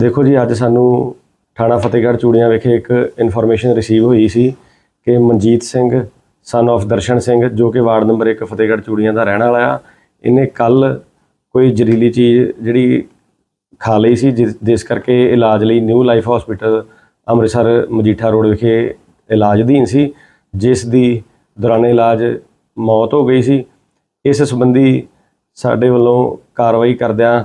ਦੇਖੋ ਜੀ, ਅੱਜ ਸਾਨੂੰ ਥਾਣਾ ਫਤਿਹਗੜ੍ਹ ਚੂੜੀਆਂ ਵਿਖੇ ਇੱਕ ਇਨਫੋਰਮੇਸ਼ਨ ਰਿਸੀਵ ਹੋਈ ਸੀ ਕਿ ਮਨਜੀਤ ਸਿੰਘ ਸਨ of ਦਰਸ਼ਨ ਸਿੰਘ, ਜੋ ਕਿ ਵਾਰਡ ਨੰਬਰ 1 ਫਤਿਹਗੜ੍ਹ ਚੂੜੀਆਂ ਦਾ ਰਹਿਣ ਵਾਲਾ ਆ, ਇਹਨੇ ਕੱਲ ਕੋਈ ਜ਼ਹਿਰੀਲੀ ਚੀਜ਼ ਜਿਹੜੀ ਖਾ ਲਈ ਸੀ ਜਿਸ ਜਿਸ ਕਰਕੇ ਇਲਾਜ ਲਈ new life hospital Amritsar Majitha road ਵਿਖੇ ਇਲਾਜ ਅਧੀਨ ਸੀ, ਜਿਸ ਦੀ ਦੌਰਾਨ ਇਲਾਜ ਮੌਤ ਹੋ ਗਈ ਸੀ। ਇਸ ਸੰਬੰਧੀ ਸਾਡੇ ਵੱਲੋਂ ਕਾਰਵਾਈ ਕਰਦਿਆਂ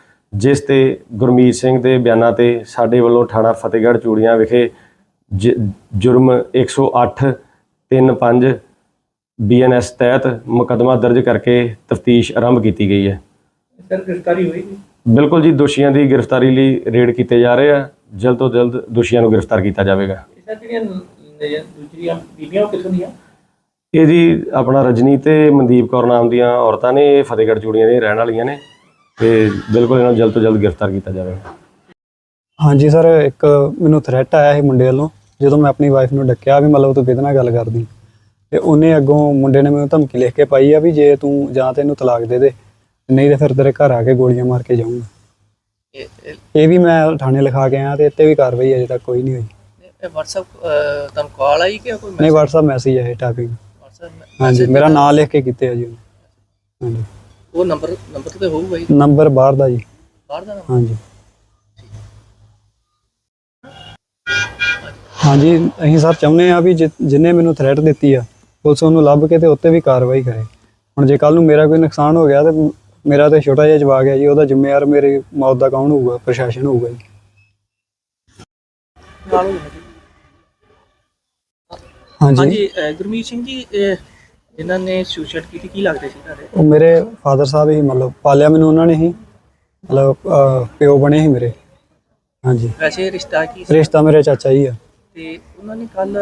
ਜਿਸ ਤੇ ਗੁਰਮੀਤ ਸਿੰਘ ਦੇ ਬਿਆਨਾਂ ਤੇ ਸਾਡੇ ਵੱਲੋਂ ਥਾਣਾ ਫਤਿਹਗੜ੍ਹ ਚੂੜੀਆਂ ਵਿਖੇ ਜੁਰਮ 108 35 ਬੀਐਨਐਸ ਤਹਿਤ ਮੁਕੱਦਮਾ ਦਰਜ ਕਰਕੇ ਤਫਤੀਸ਼ ਆਰੰਭ ਕੀਤੀ ਗਈ ਹੈ। ਸਰ ਗ੍ਰਿਫਤਾਰੀ ਹੋਈ ਬਿਲਕੁਲ ਜੀ ਦੋਸ਼ੀਆਂ ਦੀ ਗ੍ਰਿਫਤਾਰੀ ਲਈ ਰੇਡ ਕੀਤੇ ਜਾ ਰਹੇ ਆ। ਜਲਦ ਤੋਂ ਜਲਦ ਦੋਸ਼ੀਆਂ ਨੂੰ ਗ੍ਰਿਫਤਾਰ ਕੀਤਾ ਜਾਵੇਗਾ। ਸਰ ਜਿਹੜੀਆਂ ਨ- ਦੂਜੀਆਂ ਬੀਬੀਆਂ ਉਹ ਕਿੱਥੋਂ ਦੀਆਂ? ਇਹ ਜੀ ਆਪਣਾ ਰਜਨੀ ਤੇ ਮਨਦੀਪ ਕੌਰ ਨਾਮ ਦੀਆਂ ਔਰਤਾਂ ਨੇ ਇਹ ਫਤਿਹਗੜ੍ਹ ਚੂੜੀਆਂ ਦੇ ਰਹਿਣ ਵਾਲੀਆਂ ਨੇ। ਤੇ ਬਿਲਕੁਲ ਇਹਨਾਂ ਨੂੰ ਜਲਦ ਤੋਂ ਜਲਦ ਗ੍ਰਿਫਤਾਰ ਕੀਤਾ ਜਾਵੇਗਾ ਹਾਂਜੀ ਸਰ ਇੱਕ ਮੈਨੂੰ ਥ੍ਰੈਟ ਆਇਆ ਸੀ ਮੁੰਡੇ ਵੱਲੋਂ ਜਦੋਂ ਮੈਂ ਆਪਣੀ ਵਾਈਫ ਨੂੰ ਡੱਕਿਆ ਵੀ ਮਤਲਬ ਤੂੰ ਕਿਹਦੇ ਨਾਲ ਗੱਲ ਕਰਦੀ। ਤੇ ਉਹਨੇ ਅੱਗੋਂ ਮੁੰਡੇ ਨੇ ਮੈਨੂੰ ਧਮਕੀ ਲਿਖ ਕੇ ਪਾਈ ਆ ਵੀ ਜੇ ਤੂੰ ਜਾਂ ਤੈਨੂੰ ਤਲਾਕ ਦੇ ਦੇ ਨਹੀਂ ਤੇ ਫਿਰ ਤੇਰੇ ਘਰ ਆ ਕੇ ਗੋਲੀਆਂ ਮਾਰ ਕੇ ਜਾਊਂਗਾ। ਇਹ ਵੀ ਮੈਂ ਥਾਣੇ ਲਿਖਾ ਕੇ ਆਇਆ ਤੇ ਇੱਥੇ ਵੀ ਕਾਰਵਾਈ ਅਜੇ ਤੱਕ ਕੋਈ ਨਹੀਂ ਹੋਈ। ਇਹ WhatsApp ਤੁਹਾਨੂੰ ਕਾਲ ਆਈ ਕਿ ਕੋਈ ਨਹੀਂ WhatsApp ਮੈਸੇਜ ਹੈ WhatsApp ਹਾਂਜੀ ਮੇਰਾ ਨਾਮ ਲਿਖ ਕੇ ਕੀਤੇ ਆ ਜੀ ਉਹਨੇ। ਹਾਂਜੀ। ਉਹ ਨੰਬਰ ਨੰਬਰ ਤੇ ਹੋਊਗਾ ਹੀ ਨੰਬਰ ਬਾਹਰ ਦਾ ਜੀ। ਬਾਹਰ ਦਾ number? ਹਾਂਜੀ। ਹਾਂਜੀ ਅਸੀਂ ਸਰ ਚਾਹੁੰਦੇ ਆ ਵੀ ਜਿ- ਜਿਹਨੇ ਮੈਨੂੰ ਥ੍ਰੈਟ ਦਿੱਤੀ ਆ ਪੁਲਿਸ ਉਹਨੂੰ ਲੱਭ ਕੇ ਤੇ ਉੱਤੇ ਵੀ ਕਾਰਵਾਈ ਕਰੇ। ਹੁਣ ਜੇ ਕੱਲ ਨੂੰ ਮੇਰਾ ਕੋਈ ਨੁਕਸਾਨ ਹੋ ਗਿਆ ਤੇ ਮੇਰਾ ਤੇ ਛੋਟਾ ਜਿਹਾ ਜਵਾਕ ਹੈ ਜੀ ਉਹਦਾ ਜ਼ਿੰਮੇਵਾਰ ਮੇਰੀ ਮੌਤ ਦਾ ਕੌਣ ਹੋਊਗਾ? ਪ੍ਰਸ਼ਾਸਨ ਹੋਊਗਾ ਜੀ। ਜੀ। ਹਾਂਜੀ। ਹਾਂਜੀ ਗੁਰਮੀਤ ਸਿੰਘ ਜੀ ਜਿਨ੍ਹਾਂ ਨੇ ਸੁਸਾਈਡ ਕੀਤੀ ਕੀ ਲੱਗਦੇ ਸੀ ਤੁਹਾਡੇ? ਉਹ ਮੇਰੇ ਫਾਦਰ ਸਾਹਿਬ ਹੀ ਮਤਲਬ ਪਾਲਿਆ ਮੈਨੂੰ ਉਹਨਾਂ ਨੇ ਹੀ। ਮਤਲਬ ਅਹ, ਪਿਓ ਬਣੇ ਸੀ ਮੇਰੇ। ਹਾਂਜੀ। ਵੈਸੇ ਰਿਸ਼ਤਾ ਕੀ ਸੀ? ਰਿਸ਼ਤਾ ਮੇਰੇ ਚਾਚਾ ਜੀ ਆ। ਤੇ ਉਹਨਾਂ ਨੇ ਕੱਲ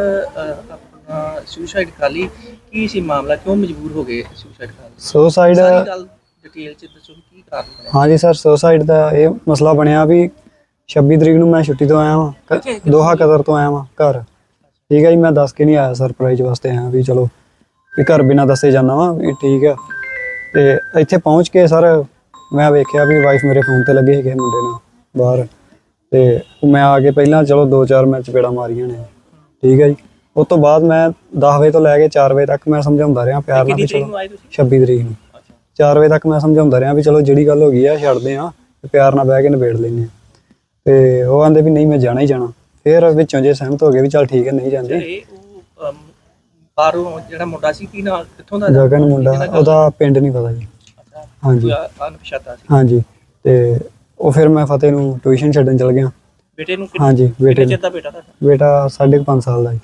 ਆਪਣਾ ਸੁਸਾਈਡ ਕਰ ਲਈ। ਕੀ ਸੀ ਮਾਮਲਾ? ਕਿਉਂ ਮਜਬੂਰ ਹੋ ਗਏ ਸੁਸਾਈਡ ਕਰਨ ਲਈ ਸੁਸਾਈਡ ਸਾਰੀ ਗੱਲ ਡਿਟੇਲ ਚ ਦੱਸੋ ਵੀ ਕੀ ਕਾਰਨ ਬਣਿਆ? ਹਾਂਜੀ ਸਰ ਸੁਸਾਈਡ ਦਾ ਇਹ ਮਸਲਾ ਬਣਿਆ ਵੀ 26 ਤਰੀਕ ਨੂੰ ਮੈਂ ਛੁੱਟੀ ਤੋਂ ਆਇਆ? ਵਾਂ। ਦੋਹਾ ਕਤਰ ਤੋਂ ਆਇਆ ਵਾਂ ਘਰ। ਠੀਕ ਹੈ ਜੀ ਮੈਂ ਦੱਸ ਕੇ ਨਹੀਂ ਆਇਆ ਸਰਪ੍ਰਾਈਜ਼ ਵਾਸਤੇ। ਆਇਆ ਵੀ ਚਲੋ ਵੀ ਘਰ ਬਿਨਾਂ ਦੱਸੇ ਜਾਣਾ ਵਾਂ ਵੀ ਠੀਕ ਆ। ਤੇ ਇੱਥੇ ਪਹੁੰਚ ਕੇ ਸਰ ਮੈਂ ਵੇਖਿਆ ਵੀ ਵਾਈਫ ਮੇਰੇ ਫੋਨ ਤੇ ਲੱਗੇ ਸੀਗੇ ਮੁੰਡੇ ਨਾਲ ਬਾਹਰ। ਤੇ ਮੈਂ ਆ ਕੇ ਪਹਿਲਾਂ ਚਲੋ 2-4 ਮੈਂ ਚਪੇੜਾ ਮਾਰੀਆਂ ਨੇ। ਠੀਕ ਹੈ ਜੀ। ਉਸ ਤੋਂ ਬਾਅਦ ਮੈਂ 10 ਵਜੇ ਤੋਂ ਲੈ ਕੇ 4 ਵਜੇ ਤੱਕ ਮੈਂ ਸਮਝਾਉਂਦਾ ਰਿਹਾ ਪਿਆਰ ਨਾਲ ਵੀ ਚਲੋ ਨੂੰ ਆਏ ਤੁਸੀਂ? 26 ਤਰੀਕ ਨੂੰ। ਅੱਛਾ 4 ਵਜੇ ਤੱਕ ਮੈਂ ਸਮਝਾਉਂਦਾ ਰਿਹਾ ਵੀ ਚਲੋ ਜਿਹੜੀ ਗੱਲ ਹੋ ਗਈ ਆ ਛੱਡਦੇ ਆ ਪਿਆਰ ਨਾਲ ਬਹਿ ਕੇ ਨਿਬੇੜ ਲੈਂਦੇ ਆ ਤੇ ਉਹ ਆਂਦੇ ਵੀ ਨਹੀਂ ਮੈਂ ਜਾਣਾ ਹੀ ਜਾਣਾ। ਫਿਰ ਵਿੱਚੋਂ ਜੇ ਸਹਿਮਤ ਹੋ ਗਏ ਵੀ ਚਲ ਠੀਕ ਹੈ ਨਹੀਂ ਜਾਂਦੇ। ਬਾਹਰੋਂ ਜਿਹੜਾ ਮੁੰਡਾ ਸੀ ਕੀ ਨਾ ਕਿੱਥੋਂ ਦਾ ਜਗਨ ਮੁੰਡਾ ਉਹਦਾ ਪਿੰਡ ਨਹੀਂ ਪਤਾ ਜੀ। ਹਾਂਜੀ। ਕੋਈ ਅਣਪਛਾਤਾ ਸੀ। ਹਾਂਜੀ ਤੇ ਉਹ ਫਿਰ ਮੈਂ ਫਤਿਹ ਨੂੰ ਟਿਊਸ਼ਨ ਛੱਡਣ ਚਲ ਗਿਆ। ਬੇਟੇ ਨੂੰ ਕਿੰਨੇ ਹਾਂਜੀ ਬੇਟੇ ਚਿਰ ਦਾ ਬੇਟਾ ਤੁਹਾਡਾ? ਬੇਟਾ 5.5 ਸਾਲ ਦਾ ਜੀ।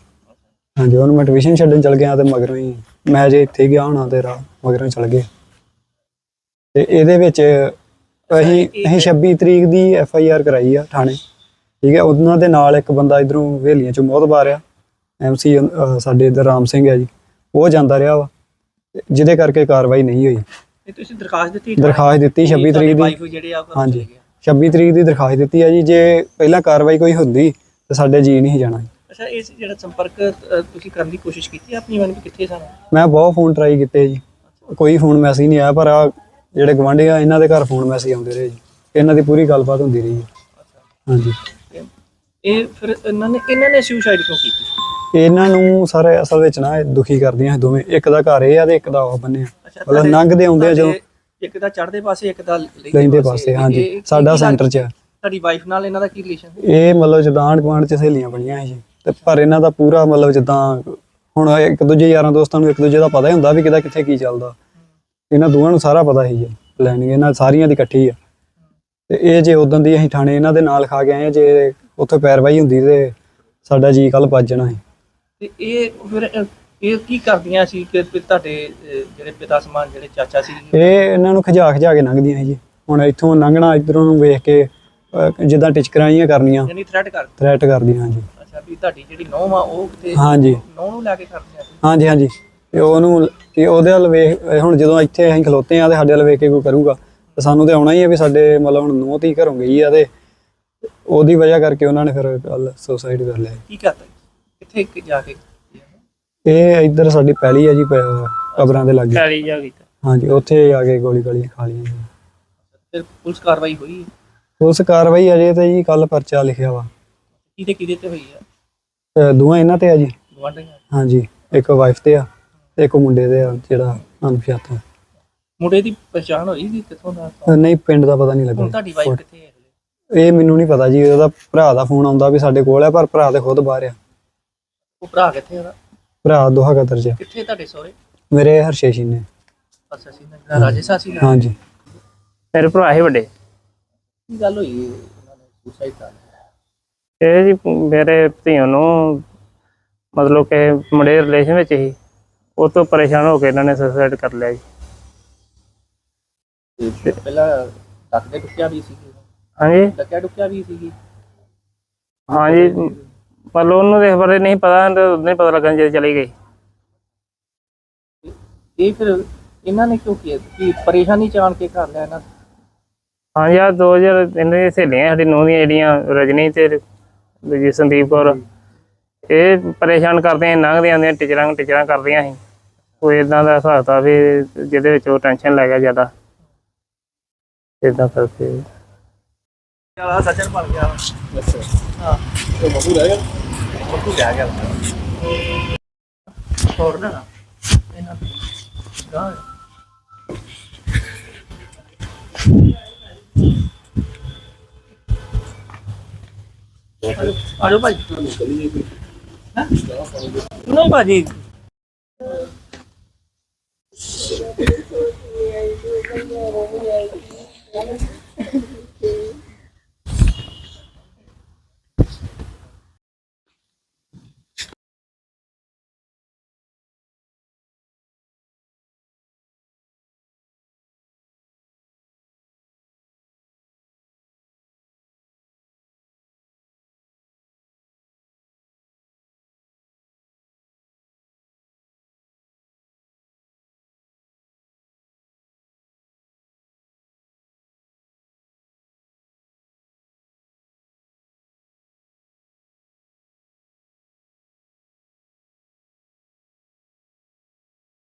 ਹਾਂਜੀ ਉਹਨੂੰ ਮੈਂ ਟਿਊਸ਼ਨ ਛੱਡਣ ਚਲ ਗਿਆ ਤੇ ਮਗਰੋਂ ਹੀ ਮੈਂ ਜੇ ਇੱਥੇ ਗਿਆ ਹੋਣਾ ਤੇ ਰਾ ਮਗਰੋਂ ਚਲ ਗਏ ਤੇ ਇਹਦੇ ਵਿੱਚ ਅਸੀਂ ਅਸੀਂ 26 ਤਰੀਕ ਦੀ ਐਫ ਆਈ ਆਰ ਕਰਾਈ ਆ ਥਾਣੇ। ਠੀਕ ਹੈ ਉਹਨਾਂ ਦੇ ਨਾਲ ਇੱਕ ਬੰਦਾ ਇਧਰੋਂ ਹਵੇਲੀਆਂ ਚੋਂ ਮੋਹਤਬਾਰ ਆ ਐਮ ਸੀ ਸਾਡੇ ਇਧਰ ਰਾਮ ਸਿੰਘ ਹੈ ਜੀ ਉਹ ਜਾਂਦਾ ਰਿਹਾ ਵਾ। ਜਿਹਦੇ ਕਰਕੇ ਕਾਰਵਾਈ ਨਹੀਂ ਹੋਈ। ਤੁਸੀਂ ਦਰਖਾਸਤ ਦਿੱਤੀ ਦਰਖਾਸਤ ਦਿੱਤੀ 26 ਤਰੀਕ ਦੀ। ਹਾਂਜੀ। ਚਲੇ ਗਏ। 26 ਤਰੀਕ ਦੀ ਦਰਖਾਸਤ ਦਿੱਤੀ ਆ ਜੀ। ਜੇ ਪਹਿਲਾਂ ਕਾਰਵਾਈ ਕੋਈ ਹੁੰਦੀ ਤੇ ਸਾਡੇ ਜੀ ਨਹੀਂ ਜਾਣਾ ਅੱਛਾ ਇਸ ਜਿਹੜਾ ਸੰਪਰਕ ਤੁਸੀਂ ਕਰਨ ਦੀ ਕੋਸ਼ਿਸ਼ ਕੀਤੀ ਆਪਣੀ ਮਨ ਵੀ ਕਿੱਥੇ ਸਨ ਮੈਂ ਬਹੁਤ ਫੋਨ ਟਰਾਈ ਕੀਤੇ ਜੀ। ਕੋਈ ਫੋਨ ਮੈਸੇਜ ਨਹੀਂ ਆਇਆ ਪਰ ਆ ਜਿਹੜੇ ਗਵਾਂਢੀ ਆ ਇਹਨਾਂ ਦੇ ਘਰ ਫੋਨ ਮੈਸੇਜ ਆਉਂਦੇ ਰਹੇ ਜੀ। ਇਹਨਾਂ ਦੀ ਪੂਰੀ ਗੱਲਬਾਤ ਹੁੰਦੀ ਰਹੀ ਹੈ। ਹਾਂਜੀ। ਇਹ ਫਿਰ ਇਹਨਾਂ ਨੇ ਇਹਨਾਂ ਨੇ ਸੁਸਾਈਡ ਕਿਉਂ ਕੀਤੀ? ਇਹਨਾਂ ਨੂੰ ਸਾਰੇ ਅਸਲ ਵਿੱਚ ਨਾ ਇਹ ਦੁਖੀ ਕਰਦੀਆਂ ਇਹ ਦੋਵੇਂ। ਇੱਕ ਦਾ ਘਰ ਇਹ ਆ ਤੇ ਇੱਕ ਦਾ ਉਹ ਬੰਨੇ ਆ। ਅੱਛਾ ਮਤਲਬ ਲੰਘਦੇ ਆਉਂਦੇ ਆ ਜਦੋਂ ਇੱਕ ਦਾ ਚੜ੍ਹਦੇ ਪਾਸੇ ਇੱਕ ਦਾ ਲੈਂਦੇ ਪਾਸੇ। ਹਾਂਜੀ। ਸਾਡਾ ਸੈਂਟਰ 'ਚ ਆ। ਤੁਹਾਡੀ ਵਾਈਫ ਨਾਲ ਇਹਨਾਂ ਦਾ ਕੀ ਰਿਲੇਸ਼ਨ ਇਹ ਮਤਲਬ ਜਿੱਦਾਂ ਗੁਆਂਢ 'ਚ ਸਹੇਲੀਆਂ ਬਣੀਆਂ ਸੀ। ਤੇ ਪਰ ਇਹਨਾਂ ਦਾ ਪੂਰਾ ਮਤਲਬ ਜਿੱਦਾਂ ਹੁਣ ਇੱਕ ਦੂਜੇ ਯਾਰਾਂ ਦੋਸਤਾਂ ਨੂੰ ਇੱਕ ਦੂਜੇ ਦਾ ਪਤਾ ਹੀ ਹੁੰਦਾ ਵੀ ਕਿਹਦਾ ਕਿੱਥੇ ਕੀ ਚੱਲਦਾ। ਇਹਨਾਂ ਦੋਵਾਂ ਨੂੰ ਸਾਰਾ ਪਤਾ ਸੀ ਜੀ ਪਲੈਨਿੰਗ ਇਹਨਾਂ ਸਾਰੀਆਂ ਦੀ ਇਕੱਠੀ ਆ। ਤੇ ਇਹ ਜੇ ਉਦੋਂ ਦੀ ਅਸੀਂ ਥਾਣੇ ਇਹਨਾਂ ਦੇ ਨਾਲ ਖਾ ਕੇ ਆਏ ਆ ਜੇ ਉੱਥੇ ਪੈਰਵਾਈ ਹੁੰਦੀ ਤੇ ਸਾਡਾ ਜੀ ਕੱਲ ਭੱਜ ਜਾਣਾ ਸੀ। ਤੇ ਇਹ ਫਿਰ ਇਹ ਕੀ ਕਰਦੀਆਂ ਸੀ ਕਿ ਤੁਹਾਡੇ ਜਿਹੜੇ ਪਿਤਾ ਸਮਾਨ ਜਿਹੜੇ ਚਾਚਾ ਸੀ? ਇਹ ਇਹਨਾਂ ਨੂੰ ਖਿਜਾ ਖਿਜਾ ਕੇ ਲੰਘਦੀਆਂ ਜੀ। ਹੁਣ ਇੱਥੋਂ ਲੰਘਣਾ ਇਧਰੋਂ ਨੂੰ ਵੇਖ ਕੇ ਅਹ, ਜਿੱਦਾਂ ਟਿਚਕਰਾਂ ਜਿਹੀਆਂ ਕਰਨੀਆਂ। ਯਾਨੀ ਥ੍ਰੈਟ ਕਰ ਥ੍ਰੈਟ ਕਰਦੀਆਂ ਜੀ ਅੱਛਾ ਵੀ ਤੁਹਾਡੀ ਜਿਹੜੀ ਨੌਂ ਆ ਉਹ ਕਿਤੇ ਹਾਂਜੀ। ਨੌਂ ਨੂੰ ਲੈ ਕੇ ਕਰਦੇ ਆ। ਹਾਂਜੀ ਹਾਂਜੀ। ਤੇ ਉਹਨੂੰ ਕਿ ਉਹਦੇ ਵੱਲ ਵੇਖ ਇਹ ਹੁਣ ਜਦੋਂ ਇੱਥੇ ਅਸੀਂ ਖਲੋਤੇ ਆ ਤੇ ਸਾਡੇ ਵੱਲ ਵੇਖ ਕੇ ਕੋਈ ਕਰੂਗਾ ਤੇ ਸਾਨੂੰ ਤੇ ਆਉਣਾ ਹੀ ਆ ਵੀ ਸਾਡੇ ਮਤਲਬ ਹੁਣ ਨੂੰਹ ਧੀ ਘਰੋਂ ਗਈ ਆ ਤੇ ਉਹਦੀ ਵਜ੍ਹਾ ਕਰਕੇ ਉਹਨਾਂ ਨੇ ਫਿਰ ਕੱਲ ਸੁਸਾਈਡ ਕਰ ਲਿਆ। ਕੀ ਕਰਤਾ? ਕਿੱਥੇ ਕਿ ਜਾ ਕੇ ਇਹ ਇੱਧਰ ਸਾਡੀ ਪਹਿਲੀ ਆ ਜੀ ਪ- ਕਬਰਾਂ ਦੇ ਲਾਗੇ। ਕਾਲੀ ਜਾ ਗਈ ਹਾਂਜੀ ਉੱਥੇ ਆ ਕੇ ਗੋਲੀ ਗਾਲੀਆਂ ਖਾ ਲਈਆਂ ਜੀ। ਫਿਰ ਪੁਲਿਸ ਕਾਰਵਾਈ ਹੋਈ ਪੁਲਿਸ ਕਾਰਵਾਈ ਅਜੇ ਤੇ ਜੀ ਕੱਲ ਪਰਚਾ ਲਿਖਿਆ ਵਾ। ਕਿਹਦੇ ਕਿਹਦੇ ਤੇ ਹੋਈ ਆ ਅਹ ਦੋਵਾਂ ਇਹਨਾਂ ਤੇ ਆ ਜੀ। ਗਵਾਂਢੀਆਂ ਹਾਂਜੀ ਇੱਕ ਵਾਈਫ ਤੇ ਆ ਤੇ ਇੱਕ ਮੁੰਡੇ ਤੇ ਆ ਜਿਹੜਾ ਅਨਪਛਾਤਾ ਮੁੰਡੇ ਦੀ ਪਛਾਣ ਹੋਈ ਕਿ ਕਿੱਥੋਂ ਦਾ? ਨਹੀਂ ਪਿੰਡ ਦਾ ਪਤਾ ਨਹੀਂ ਹੁਣ ਲੱਗਾ ਤੁਹਾਡੀ ਵਾਈਫ ਕਿੱਥੇ ਹੈ? ਇਹ ਮੈਨੂੰ ਨਹੀਂ ਪਤਾ ਜੀ ਉਹਦਾ ਭਰਾ ਦਾ ਫੋਨ ਆਉਂਦਾ ਵੀ ਸਾਡੇ ਕੋਲ ਆ ਪਰ ਭਰਾ ਤੇ ਖੁਦ ਬਾਹਰ ਆ। ਉਹ ਭਰਾ ਕਿੱਥੇ ਉਹਦਾ? ਭਰਾ ਦੋਹਾ ਕਤਰ ਚ। ਕਿੱਥੇ ਤੁਹਾਡੇ ਸਹੁਰੇ? ਮੇਰੇ ਹਰਸ਼ੇਸ਼ੀ ਨੇ। ਅੱਛਾ ਸੀ ਨਾ ਜਿਹੜਾ ਰਾਜੇਸ਼ਾਸੀ ਨਾਲ। ਹਾਂਜੀ। ਮੇਰੇ ਭਰਾ ਹੀ ਵੱਡੇ? ਕੀ ਗੱਲ ਹੋਈ ਉਹਨਾਂ ਨੇ ਸੁਸਾਈਡ ਕਰ ਲਿਆ। ਇਹ ਜੀ ਮੇਰੇ ਧੀਆਂ ਨੂੰ ਮਤਲਬ ਕਿ ਮੁੰਡੇ ਰਿਲੇਸ਼ਨ ਵਿੱਚ ਹੀ ਉਹ ਤੋਂ ਪਰੇਸ਼ਾਨ ਹੋ ਕੇ ਇਹਨਾਂ ਨੇ ਸੁਸਾਈਡ ਕਰ ਲਿਆ ਜੀ। ਤੇ ਪਹਿਲਾਂ ਡੱਕਦੇ ਡੁੱਕਿਆ ਵੀ ਸੀ ਹਾਂਜੀ। ਡੱਕਿਆ ਡੁੱਕਿਆ ਵੀ ਸੀਗੀ। ਹਾਂਜੀ। ਪਰ ਉਹਨੂੰ ਦੇ ਬਾਰੇ ਨਹੀਂ ਪਤਾ ਤੇ ਉਦੋਂ ਹੀ ਪਤਾ ਲੱਗਣ ਜਦੋਂ ਚਲੀ ਗਈ। ਇਹ ਫਿਰ ਇਹਨਾਂ ਨੇ ਕਿਉਂ ਕੀਤਾ? ਕਿ ਪਰੇਸ਼ਾਨੀ ਚਾਣ ਕੇ ਕਰ ਲਿਆ ਇਹਨਾਂ ਨੇ? ਹਾਂਜੀ ਆ 2000 ਇਹਨਾਂ ਦੀਆਂ ਸਹੇਲੀਆਂ ਸਾਡੀ ਨੂੰਹ ਦੀਆਂ ਜਿਹੜੀਆਂ ਰਜਨੀ ਤੇ ਦੂਜੀ ਸੰਦੀਪ ਕੌਰ। ਇਹ ਪਰੇਸ਼ਾਨ ਕਰਦੀਆਂ ਲੰਘਦੀਆਂ ਆਉਂਦੀਆਂ ਟੀਚਰਾਂ ਟੀਚਰਾਂ ਕਰਦੀਆਂ ਸੀ। ਕੋਈ ਇਦਾਂ ਦਾ ਹਿਸਾਬ ਤਾ ਵੀ ਜਿਹਦੇ ਵਿੱਚ ਉਹ ਟੈਨਸ਼ਨ ਲੈ ਗਿਆ ਜ਼ਿਆਦਾ। ਇਦਾਂ ਕਰਕੇ। ਆ ਸੱਜਣ ਬਣ ਗਿਆ। ਹਾਂ। ਤੇ ਬੱਬੂ ਰਹਿ ਗਿਆ ਬੱਬੂ ਰਹਿ ਗਿਆ ਹੋਰ ਨਾ ਇਹਨਾਂ ਗਾਂ ਆਜੋ ਭਾਈ ਹਾਂ ਨਹੀਂ ਭਾਜੀ